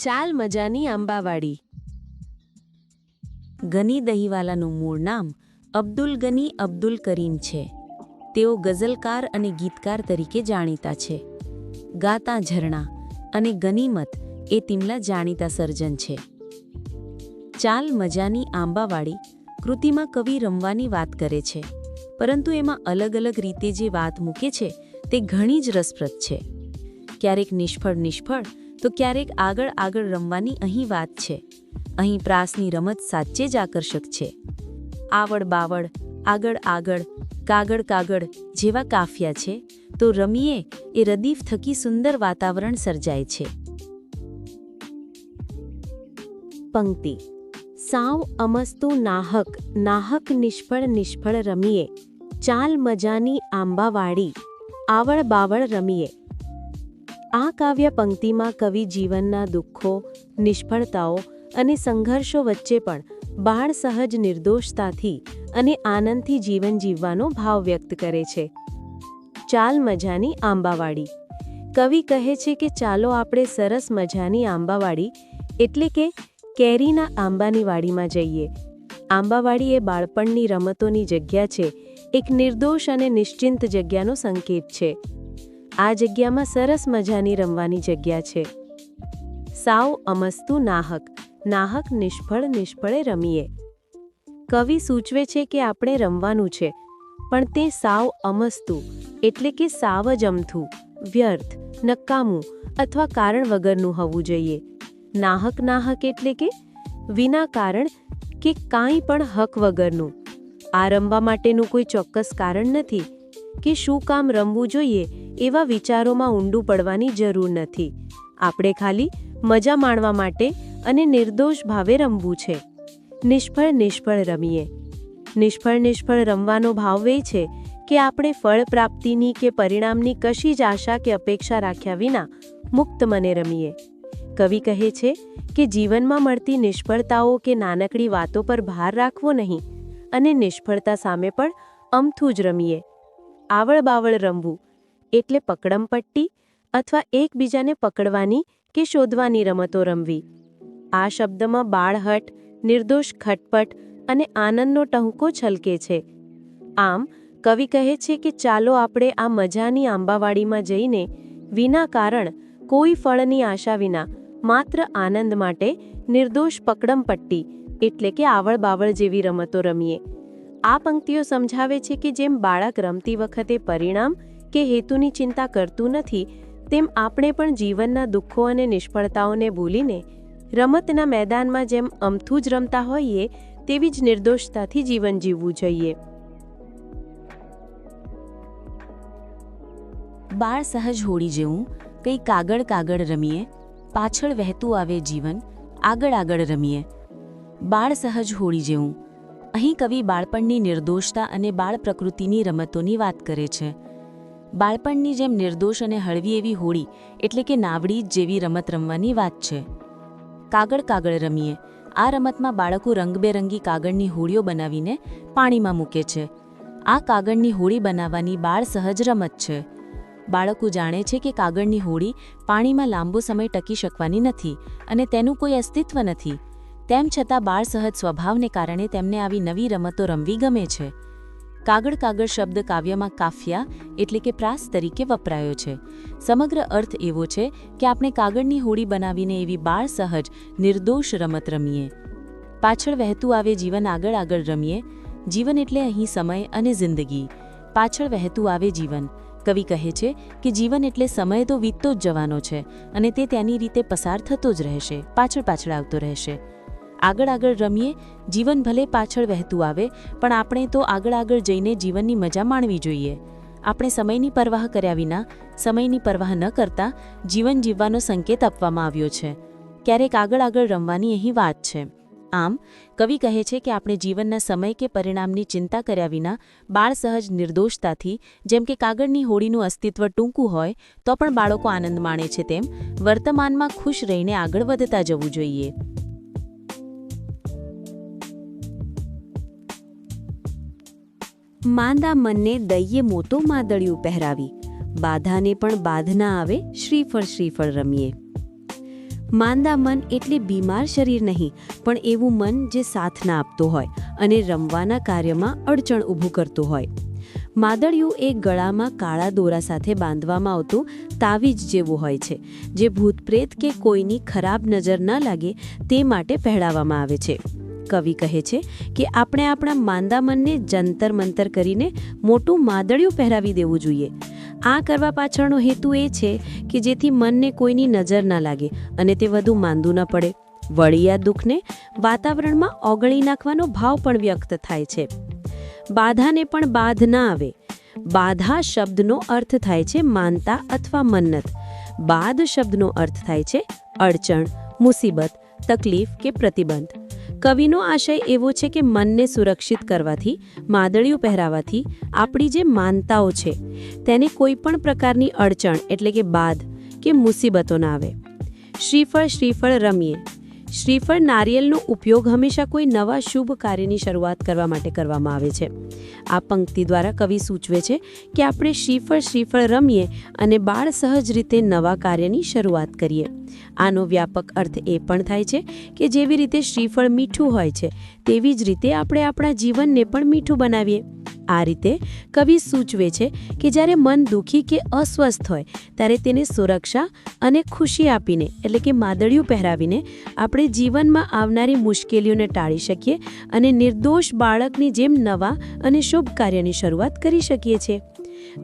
ચાલ મજાની આંબાવાડી. ગની દહીવાલાનું મૂળ નામ અબ્દુલ ગની અબ્દુલ કરીમ છે. તેઓ ગઝલકાર અને ગીતકાર તરીકે જાણીતા છે. ગાતા ઝરણા અને ગનીમત એ તેમના જાણીતા સર્જન છે. ચાલ મજાની આંબાવાળી કૃતિમાં કવિ રમવાની વાત કરે છે, પરંતુ એમાં અલગ અલગ રીતે જે વાત મૂકે છે તે ઘણી જ રસપ્રદ છે. ક્યારેક નિષ્ફળ નિષ્ફળ, તો ક્યારેક આગળ આગળ રમવાની અહીં વાત છે. અહીં પ્રાસની રમત સાચે જ આકર્ષક છે. આવડ, બાવડ, આગળ આગળ, કાગળ કાગળ જેવા કાફિયા છે, તો રમીએ એ રદીફ થકી સુંદર વાતાવરણ સર્જાય છે. પંક્તિ. સાવ અમસ્તુ નાહક નાહક નિષ્ફળ નિષ્ફળ રમીએ. ચાલ મજાની આંબાવાડી, આવળ, બાવળ રમીએ. આ કાવ્ય પંક્તિમાં કવિ જીવનના દુઃખો, નિષ્ફળતાઓ અને સંઘર્ષો વચ્ચે પણ બાળ સહજ નિર્દોષતાથી અને આનંદથી જીવન જીવવાનો ભાવ વ્યક્ત કરે છે. ચાલ મજાની આંબાવાડી. કવિ કહે છે કે, ચાલો આપણે સરસ મજાની આંબાવાડી, એટલે કે કેરીના આંબાની વાડીમાં જઈએ. આંબાવાડી એ બાળપણની રમતોની જગ્યા છે, એક નિર્દોષ અને નિશ્ચિંત જગ્યાનો સંકેત છે. આ જગ્યામાં સરસ મજાની રમવાની જગ્યા છે. સાવ અમસ્તુ નાહક. નાહક નિષ્ફળ નિષ્ફળે રમીએ. કવિ સૂચવે છે કે આપણે રમવાનું છે, પણ તે સાવ અમસ્તુ, એટલે કે સાવ જ અમથું વ્યર્થ, નકામું અથવા કારણ વગરનું હોવું જોઈએ. નાહક નાહક એટલે કે વિના કારણ કે કાંઈ પણ હક વગરનું. આ રમવા માટેનું કોઈ ચોક્કસ કારણ નથી કે શું કામ રમવું જોઈએ એવા વિચારોમાં ઊંડું પડવાની જરૂર નથી. આપણે ખાલી મજા માણવા માટે અને નિર્દોષ ભાવે રમવું છે. નિષ્ફળ નિષ્ફળ રમીએ. નિષ્ફળ નિષ્ફળ રમવાનો ભાવ એ છે કે આપણે ફળ પ્રાપ્તિની કે પરિણામની કશી જ આશા કે અપેક્ષા રાખ્યા વિના મુક્ત મને રમીએ. કવિ કહે છે કે જીવનમાં મળતી નિષ્ફળતાઓ કે નાનકડી વાતો પર ભાર રાખવો નહીં અને નિષ્ફળતા સામે પણ અમથું જ રમીએ. આવળ બાવળ રમવું એટલે પકડમપટ્ટી અથવા એકબીજાને પકડવાની કે શોધવાની રમતો રમવી. આ શબ્દમાં બાળહટ, નિર્દોષ ખટપટ અને આનંદનો ટહુકો છલકે છે. આમ, કવિ કહે છે કે ચાલો આપણે આ મજાની આંબાવાડીમાં જઈને વિના કારણ કોઈ ફળની આશા વિના માત્ર આનંદ માટે નિર્દોષ પકડમપટ્ટી એટલે કે આવળ બાવળ જેવી રમતો રમીએ. આ પંક્તિઓ સમજાવે છે કે જેમ બાળક રમતી વખતે પરિણામ કે હેતુની ચિંતા કરતું નથી, તેમ આપણે પણ જીવનના દુઃખો અને નિષ્ફળતાઓને ભૂલીને રમતના મેદાનમાં જેમ અમથું જ રમતા હોઈએ, તેવી જ નિર્દોષતાથી જીવન જીવવું જોઈએ. બાળ સહજ હોળી જેવું કંઈ કાગળ કાગળ રમીએ, પાછળ વહેતું આવે જીવન, આગળ આગળ રમીએ. બાળ સહજ હોળી જેવું અહીં કવિ બાળપણની નિર્દોષતા અને બાળ પ્રકૃતિની રમતોની વાત કરે છે. બાળપણની જેમ નિર્દોષ અને હળવી એવી હોળી એટલે કે નાવડી જેવી રમત રમવાની વાત છે. કાગળ કાગળ રમીએ. આ રમતમાં બાળકો રંગબેરંગી કાગળની હોળીઓ બનાવીને પાણીમાં મૂકે છે. આ કાગળની હોળી બનાવવાની બાળ સહજ રમત છે. બાળકો જાણે છે કે કાગળની હોળી પાણીમાં લાંબો સમય ટકી શકવાની નથી અને તેનું કોઈ અસ્તિત્વ નથી. તેમ છતાં બાળ સહજ સ્વભાવને કારણે તેમને આવી નવી રમતો રમવી ગમે છે. કાગળ કાગળ શબ્દ કાવ્યમાં કાફિયા એટલે કે પ્રાસ તરીકે વપરાયો છે. સમગ્ર અર્થ એવો છે કે આપણે કાગળની હોડી બનાવીને એવી બાળ સહજ, નિર્દોષ રમત રમીએ. પાછળ વહેતું આવે જીવન આગળ આગળ રમીએ. જીવન એટલે અહીં સમય અને જિંદગી. પાછળ વહેતું આવે જીવન. કવિ કહે છે કે જીવન એટલે સમય તો વીતતો જ જવાનો છે અને તે તેની રીતે પસાર થતો જ રહેશે, પાછળ પાછળ આવતો રહેશે. આગળ આગળ રમીએ, જીવન ભલે પાછળ વહેતું આવે, પણ આપણે તો આગળ આગળ જઈને જીવનની મજા માણવી જોઈએ. આપણે સમયની પરવાહ કર્યા વિના, સમયની પરવાહ ન કરતા, જીવન જીવવાનો સંકેત આપવામાં આવ્યો છે. ક્યારેક આગળ આગળ રમવાની અહીં વાત છે. આમ, કવિ કહે છે કે આપણે જીવનના સમય કે પરિણામની ચિંતા કર્યા વિના, બાળ સહજ નિર્દોષતાથી, જેમ કે કાગળની હોડીનું અસ્તિત્વ ટૂંકું હોય, તો પણ બાળકો આનંદ માણે છે તેમ, વર્તમાનમાં ખુશ રહીને આગળ વધતા જવું જોઈએ. માંદા મનને દઈએ મોતો માદળિયું પહેરાવી. બાધાને પણ બાધના આવે, શ્રીફળ શ્રીફળ રમીએ. માંદા મન એટલે બીમાર શરીર નહીં, પણ એવું મન જે સાથ ના આપતું હોય અને રમવાના કાર્યમાં અડચણ ઊભું કરતું હોય. માદળિયું એ ગળામાં કાળા દોરા સાથે બાંધવામાં આવતું તાવીજ જેવું હોય છે, જે ભૂતપ્રેત કે કોઈની ખરાબ નજર ન લાગે તે માટે પહેરાવવામાં આવે છે. કવિ કહે છે કે આપણે આપણા માંદા મનને જંતર મંતર કરીને મોટું માદળિયું પહેરાવી દેવું જોઈએ. આ કરવા પાછળનો હેતુ એ છે કે જેથી મનને કોઈની નજર ના લાગે અને તે વધુ માંદું ન પડે. વળી આ દુઃખને વાતાવરણમાં ઓગળી નાખવાનો ભાવ પણ વ્યક્ત થાય છે. બાધાને પણ બાધ ના આવે. બાધા શબ્દનો અર્થ થાય છે માનતા અથવા મન્નત. બાદ શબ્દનો અર્થ થાય છે અડચણ, મુસીબત, તકલીફ કે પ્રતિબંધ. કવિનો આશય એવો છે કે મનને સુરક્ષિત કરવાથી, માદળીઓ પહેરાવાથી આપણી જે માનતાઓ છે, તેને કોઈ પણ પ્રકારની અડચણ એટલે કે બાદ કે મુસીબતો ના આવે. શ્રીફળ શ્રીફળ રમીએ. શ્રીફળ નારિયેલનો ઉપયોગ હંમેશા કોઈ નવા શુભ કાર્યની શરૂઆત કરવા માટે કરવામાં આવે છે. આ પંક્તિ દ્વારા કવિ સૂચવે છે કે આપણે શ્રીફળ શ્રીફળ રમીએ અને બાળ સહજ રીતે નવા કાર્યની શરૂઆત કરીએ. આનો વ્યાપક અર્થ એ પણ થાય છે કે જેવી રીતે શ્રીફળ મીઠું હોય છે, તેવી જ રીતે આપણે આપણા જીવનને પણ મીઠું બનાવીએ. આ રીતે કવિ સૂચવે છે કે જ્યારે મન દુઃખી કે અસ્વસ્થ હોય, ત્યારે તેને સુરક્ષા અને ખુશી આપીને, એટલે કે માદળિયું પહેરાવીને, આપણે જીવનમાં આવનારી મુશ્કેલીઓને ટાળી શકીએ અને નિર્દોષ બાળકની જેમ નવા અને શુભ કાર્યની શરૂઆત કરી શકીએ છીએ.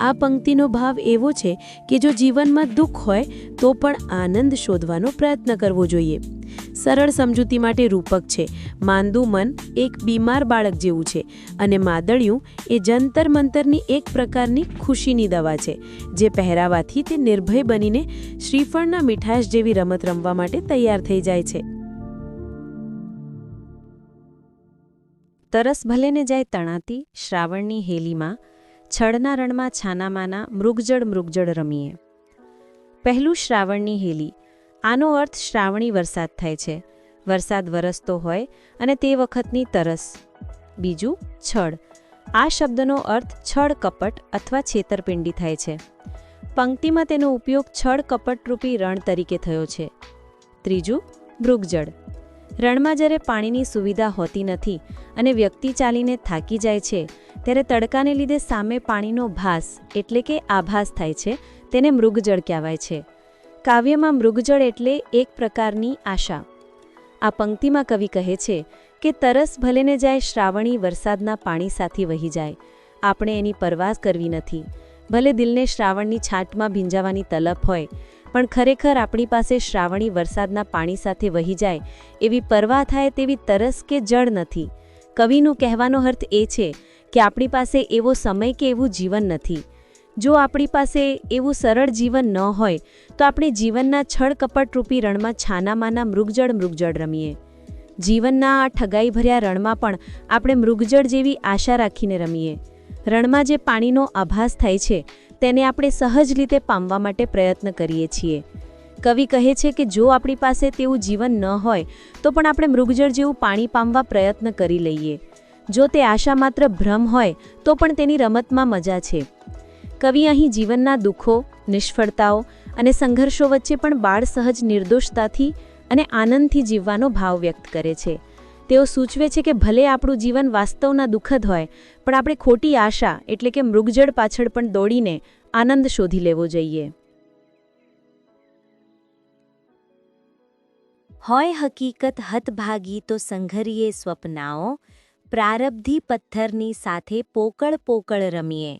આ પંક્તિનો ભાવ એવો છે કે જો જીવનમાં દુઃખ હોય, તો પણ આનંદ શોધવાનો પ્રયત્ન કરવો જોઈએ. સરળ સમજૂતી માટે રૂપક છે. માંદું મન એક બીમાર બાળક જેવું છે અને માદળિયું એ જંતર મંતરની એક પ્રકારની ખુશીની દવા છે, જે પહેરાવાથી તે નિર્ભય બનીને શ્રીફળના મીઠાશ જેવી રમત રમવા માટે તૈયાર થઈ જાય છે. તરસ ભલેને જાય તણાતી, શ્રાવણની હેલીમાં છડના રણમાં છાનામાના મૃગજળ મૃગજળ રમીએ. પહેલું શ્રાવણની હેલી આનો અર્થ શ્રાવણી વરસાદ થાય છે. વરસાદ વરસતો હોય અને તે વખતની તરસ. બીજું, છળ. આ શબ્દનો અર્થ છળ કપટ અથવા છેતરપિંડી થાય છે. પંક્તિમાં તેનો ઉપયોગ છળ કપટરૂપી રણ તરીકે થયો છે. ત્રીજું, મૃગજળ. રણમાં જ્યારે પાણીની સુવિધા હોતી નથી અને વ્યક્તિ ચાલીને થાકી જાય છે, ત્યારે તડકાને લીધે સામે પાણીનો ભાસ, એટલે કે આભાસ થાય છે, તેને મૃગજળ કહેવાય છે. કાવ્યમાં મૃગજળ એટલે એક પ્રકારની આશા. આ પંક્તિમાં કવિ કહે છે કે તરસ ભલેને જાય શ્રાવણી વરસાદના પાણી સાથે વહી જાય. આપણે એની પરવાસ કરવી નથી. ભલે દિલને શ્રાવણની છાંટમાં ભીંજાવાની તલપ હોય, પણ ખરેખર આપણી પાસે શ્રાવણી વરસાદના પાણી સાથે વહી જાય એવી પરવા થાય તેવી તરસ કે જળ નથી. કવિનું કહેવાનો અર્થ એ છે કે આપણી પાસે એવો સમય કે એવું જીવન નથી. જો આપણી પાસે એવું સરળ જીવન ન હોય, તો આપણે જીવનના છળ કપટરૂપી રણમાં છાનામાના મૃગજળ મૃગજળ રમીએ. જીવનના આ ઠગાઈ ભર્યા રણમાં પણ આપણે મૃગજળ જેવી આશા રાખીને રમીએ. રણમાં જે પાણીનો આભાસ થાય છે, તેને આપણે સહજ રીતે પામવા માટે પ્રયત્ન કરીએ છીએ. કવિ કહે છે કે જો આપણી પાસે તેવું જીવન ન હોય, તો પણ આપણે મૃગજળ જેવું પાણી પામવા પ્રયત્ન કરી લઈએ. જો તે આશા માત્ર ભ્રમ હોય, તો પણ તેની રમતમાં મજા છે. કવિ અહીં જીવનના દુઃખો, નિષ્ફળતાઓ અને સંઘર્ષો વચ્ચે પણ બાળ સહજ નિર્દોષતાથી અને આનંદથી જીવવાનો ભાવ વ્યક્ત કરે છે. તેઓ સૂચવે છે કે ભલે આપણું જીવન વાસ્તવના દુઃખદ હોય, પણ આપણે ખોટી આશા એટલે કે મૃગજળ પાછળ પણ દોડીને આનંદ શોધી લેવો જોઈએ. હોય હકીકત હતભાગી તો સંઘરીએ સ્વપ્નાઓ, પ્રારબ્ધી પથ્થરની સાથે પોકળ પોકળ રમીએ.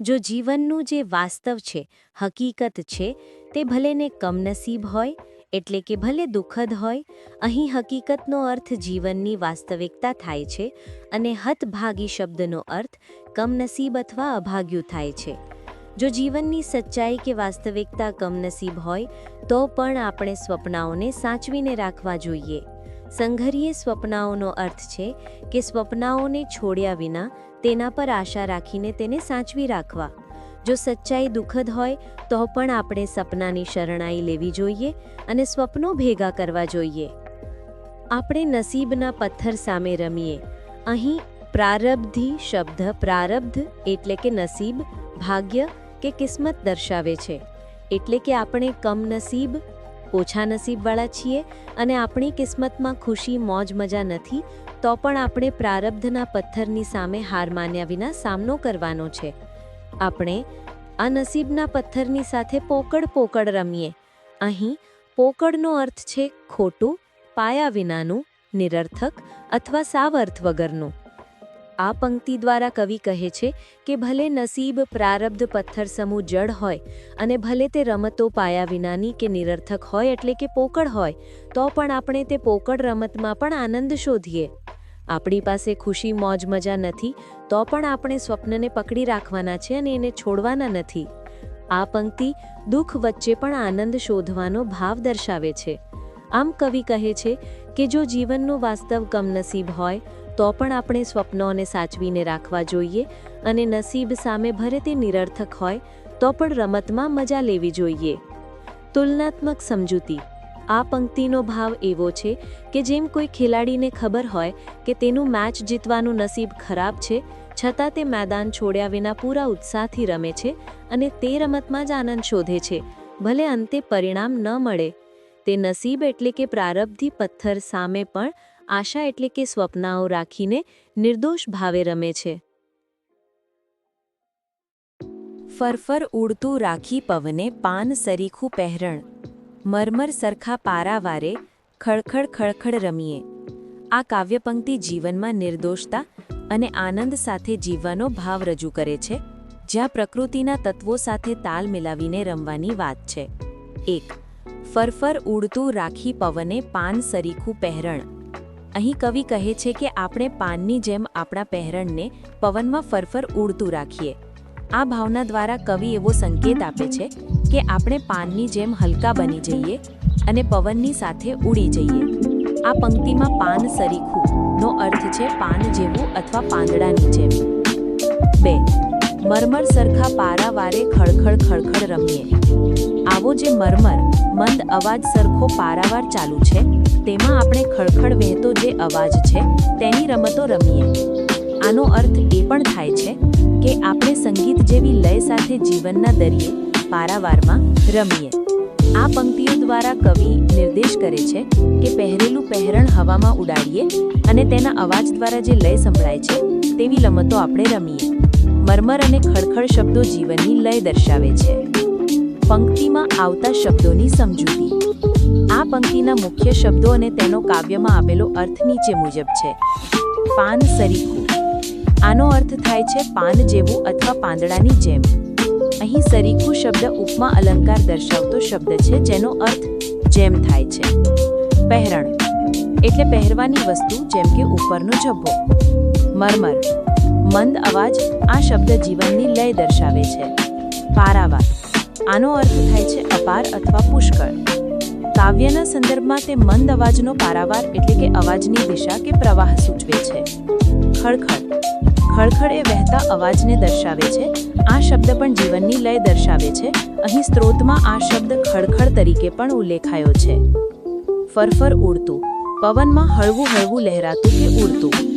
જો જીવનનું જે વાસ્તવ છે, હકીકત છે, તે ભલેને કમનસીબ હોય, એટલે કે ભલે દુઃખદ હોય, અહીં હકીકતનો અર્થ જીવનની વાસ્તવિકતા થાય છે અને હતભાગી શબ્દનો અર્થ કમનસીબ અથવા અભાગ્યું થાય છે. જો જીવનની સચ્ચાઈ કે વાસ્તવિકતા કમનસીબ હોય, તો પણ આપણે સ્વપ્નાઓને સાચવીને રાખવા જોઈએ. સંઘરીય સ્વપ્નાઓનો અર્થ છે કે સ્વપ્નાઓને છોડ્યા વિના તેના પર આશા રાખીને તેને સાચવી રાખવા. જો સચ્ચાઈ દુઃખદ હોય, તો પણ આપણે સપનાની શરણાઈ લેવી જોઈએ અને સ્વપ્નો ભેગા કરવા જોઈએ. આપણે નસીબના પથ્થર સામે રમીએ. અહીં પ્રારબ્ધી શબ્દ પ્રારબ્ધ એટલે કે નસીબ, ભાગ્ય કે કિસ્મત દર્શાવે છે. એટલે કે આપણે કમનસીબ ઓછા નસીબવાળા છીએ અને આપણી કિસ્મતમાં ખુશી, મોજ, મજા નથી, તો પણ આપણે પ્રારબ્ધના પથ્થરની સામે હાર માન્યા વિના સામનો કરવાનો છે. આપણે આ નસીબના પથ્થરની સાથે પોકળ પોકળ રમીએ. અહીં પોકળનો અર્થ છે ખોટું, પાયા વિનાનું, નિરર્થક અથવા સાવ અર્થ વગરનું. આ પંક્તિ દ્વારા કવિ કહે છે કે ભલે નસીબ પ્રારબ્ધ પથ્થર સમૂહ જડ હોય અને ભલે તે રમતો પાયા વિનાની કે નિરર્થક હોય એટલે કે પોકળ હોય, તો પણ આપણે તે પોકળ રમતમાં પણ આનંદ શોધીએ. આપણી પાસે ખુશી, મોજ, મજા નથી, તો પણ આપણે સ્વપ્નને પકડી રાખવાના છે અને એને છોડવાના નથી. આ પંક્તિ દુઃખ વચ્ચે પણ આનંદ શોધવાનો ભાવ દર્શાવે છે. આમ કવિ કહે છે કે જો જીવનનું વાસ્તવ કમનસીબ હોય તો પણ આપણે સ્વપ્નોને સાચવીને રાખવા જોઈએ અને નસીબ સામે ભરે તે નિરર્થક હોય તો પણ રમતમાં મજા લેવી જોઈએ. તુલનાત્મક સમજૂતી. આ પંક્તિનો ભાવ એવો છે કે જેમ કોઈ ખેલાડીને ખબર હોય કે તેનું મેચ જીતવાનું નસીબ ખરાબ છે, છતાં તે મેદાન છોડ્યા વિના પૂરા ઉત્સાહથી રમે છે અને તે રમતમાં જ આનંદ શોધે છે, ભલે અંતે પરિણામ ન મળે. તે નસીબ એટલે કે પ્રારબ્ધી પથ્થર સામે પણ આશા એટલે કે સ્વપ્નાઓ રાખીને નિર્દોષ ભાવે રમે છે. ફરફર ઉડતું રાખી પવને પાન સરીખું પહેરણ. મરમર સરખા પારાવારે ખળખળ ખળખળ રમીએ. આ કાવ્યપંક્તિ જીવનમાં નિર્દોષતા અને આનંદ સાથે જીવવાનો ભાવ રજૂ કરે છે, જ્યાં પ્રકૃતિના તત્વો સાથે તાલ મિલાવીને રમવાની વાત છે. એક, ફરફર ઉડતું રાખી પવને પાન સરીખું પહેરણ. અહીં કવિ કહે છે કે આપણે પાનની જેમ આપણા પહેરણને પવનમાં ફરફર ઉડતું રાખીએ. આ ભાવના દ્વારા કવિ એવો સંકેત આપે છે કે આપણે પાનની જેમ હલકા બની જઈએ અને પવનની સાથે ઉડી જઈએ. આ પંક્તિમાં પાન સરીખું નો અર્થ છે પાન જેવું અથવા પાંદડાની જેમ. બે, મરમર સરખા પારાવારે ખળખળ ખળખળ રમીએ. આવો જે મરમર, મંદ અવાજ સરખો પારાવાર ચાલુ છે તેમાં આપણે ખળખળ વહેતો જે અવાજ છે, તેની રમતો રમીએ. આનો અર્થ એ પણ થાય છે કે આપણે સંગીત જેવી લય સાથે જીવનના દરિયે, પારાવારમાં રમીએ. આ પંક્તિઓ દ્વારા કવિ નિર્દેશ કરે છે કે પહેરેલું પહેરણ હવામાં ઉડાડીએ અને તેના અવાજ દ્વારા જે લય સંભળાય છે, તેવી રમતો આપણે રમીએ. મરમર અને ખળખળ શબ્દો જીવનની લય દર્શાવે છે. પંક્તિમાં આવતા શબ્દોની સમજૂતી. પંક્તિના મુખ્ય શબ્દો અને તેનો કાવ્યમાં આપેલો અર્થ નીચે મુજબ છે. પાન સરીખું. આનો અર્થ થાય છે પાન જેવું અથવા પાંદડાની જેમ. અહીં સરીખું શબ્દ ઉપમા અલંકાર દર્શાવતો શબ્દ છે જેનો અર્થ જેમ થાય છે. પહેરણ. એટલે પહેરવાની વસ્તુ જેમ કે ઉપરનો જબ્બો મરમર. મંદ અવાજ આ શબ્દ જીવનની લય દર્શાવે છે. પારાવાર. આનો અર્થ થાય છે અપાર અથવા પુષ્કળ. કાવ્યના સંદર્ભમાં તે મંદ અવાજનો પારાવાર એટલે કે અવાજની દિશા કે પ્રવાહ સૂચવે છે. ખળખળ. ખળખળ એ વહેતા અવાજને દર્શાવે છે. આ શબ્દ પણ જીવનની લય દર્શાવે છે. અહીં સ્ત્રોતમાં આ શબ્દ ખળખળ તરીકે પણ ઉલ્લેખાયો છે. ફરફર ઉડતું. પવનમાં હળવું હળવું લહેરાતું કે ઉડતું.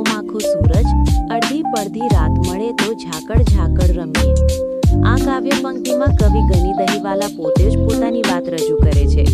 આખો સૂરજ. અડધી પડધી રાત મળે તો ઝાકળ ઝાકળ રમીએ. આ કાવ્ય પંક્તિમાં કવિ ગની દહીવાલા પોતે જ પોતાની વાત રજૂ કરે છે.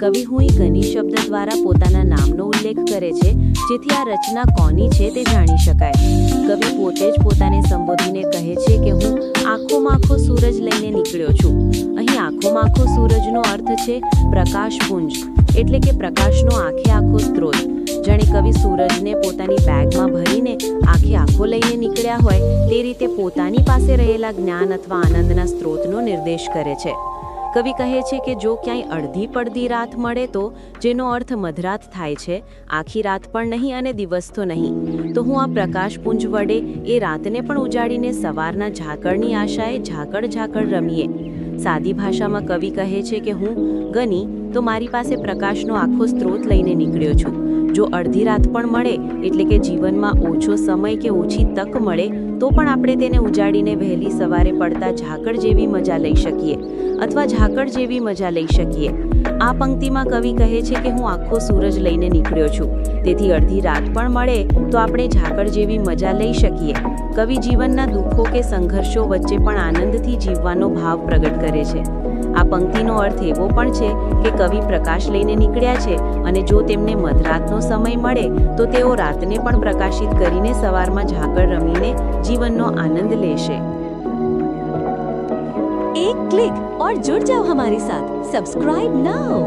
કવિ હું ગની શબ્દ દ્વારા પોતાના નામનો ઉલ્લેખ કરે છે, જેથી આ રચના કોની છે તે જાણી શકાય. કવિ પોતે જ પોતાને સંબોધીને કહે છે કે હું આખો માખો સૂરજ લઈને નીકળ્યો છું. અહીં આખો માખો સૂરજનો અર્થ છે પ્રકાશપુંજ એટલે કે પ્રકાશનો આખે આખો સ્ત્રોત. જાણે કવિ સૂરજને પોતાની બેગમાં ભરીને આખે આખો લઈને નીકળ્યા હોય, તે રીતે પોતાની પાસે રહેલા જ્ઞાન અથવા આનંદના સ્ત્રોતનો નિર્દેશ કરે છે. કવિ કહે છે કે જો ક્યાંય અડધી પડધી રાત મળે તો, જેનો અર્થ મધરાત થાય છે, આખી રાત પણ નહીં અને દિવસ તો નહીં. તો હું આ પ્રકાશપુંજ વડે એ રાતને પણ ઉજાડીને સવારના ઝાકળની આશાએ ઝાકળ ઝાકળ રમીએ. સાદી ભાષામાં કવિ કહે છે કે હું ગની, તો મારી પાસે પ્રકાશનો આખો સ્ત્રોત લઈને નીકળ્યો છું. જો અડધી રાત પણ મળે, એટલે કે જીવનમાં ઓછો સમય કે ઓછી તક મળે, તો પણ આપણે તેને ઉજાડીને વહેલી સવારે પડતા ઝાકળ જેવી મજા લઈ શકીએ અથવા ઝાકળ જેવી મજા લઈ શકીએ. આ પંક્તિમાં કવિ કહે છે કે હું આખો સૂરજ લઈને નીકળ્યો છું. તેથી અડધી રાત પણ મળે, તો આપણે ઝાકળ જેવી મજા લઈ શકીએ. કવિ જીવનના દુઃખો કે સંઘર્ષો વચ્ચે પણ આનંદથી જીવવાનો ભાવ પ્રગટ કરે છે. આ પંક્તિનો અર્થ એવો પણ છે કે કવિ પ્રકાશ લઈને નીકળ્યા છે અને જો તેમને મધરાતનો સમય મળે, તો તેઓ રાતને પણ પ્રકાશિત કરીને સવારમાં ઝાકળ રમીને જીવનનો આનંદ લેશે. એક ક્લિક ઓર જુડ જાઓ હમારી સાથ. સબસ્ક્રાઇબ નાઉ